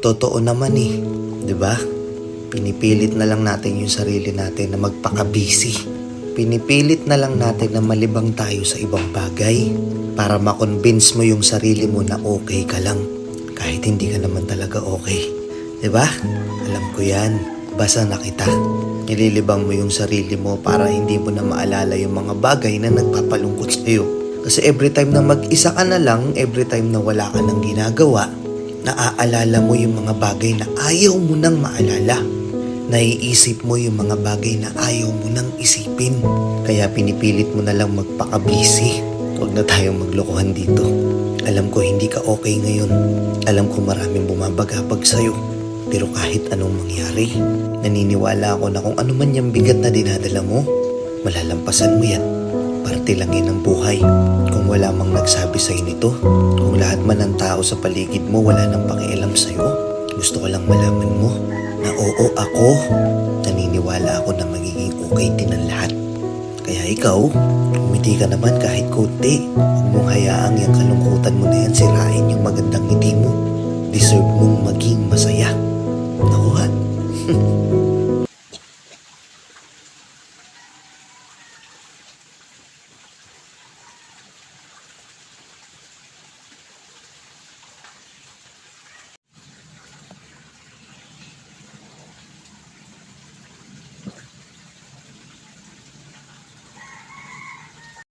Totoo naman eh. 'Di ba? Pinipilit na lang natin yung sarili natin na magpaka-busy. Pinipilit na lang natin na malibang tayo sa ibang bagay para makonvince mo yung sarili mo na okay ka lang kahit hindi ka naman talaga okay. 'Di ba? Alam ko 'yan. Basa na kita. Nililibang mo yung sarili mo para hindi mo na maalala yung mga bagay na nagpapalungkot sa'yo. Kasi every time na mag-isa ka na lang, every time na wala ka nang ginagawa, naaalala mo yung mga bagay na ayaw mo nang maalala. Naiisip mo yung mga bagay na ayaw mo nang isipin. Kaya pinipilit mo na lang magpaka-busy. Huwag na tayong maglokohan dito. Alam ko hindi ka okay ngayon. Alam ko maraming bumabagabag sa'yo. Pero kahit anong mangyari, naniniwala ako na kung ano man yung bigat na dinadala mo, malalampasan mo yan. Parte lang yan ng buhay. Kung wala mang nagsabi sa'yo nito, kung lahat man ng tao sa paligid mo wala nang pakialam sa'yo, gusto ko lang malaman mo na oo ako, naniniwala ako na magiging okay din ang lahat. Kaya ikaw, umiti ka naman kahit konti. Huwag mong hayaang yung kalungkutan mo na yan sirain yung magandang ngiti mo. Deserve mong maging masaya. Naku ha?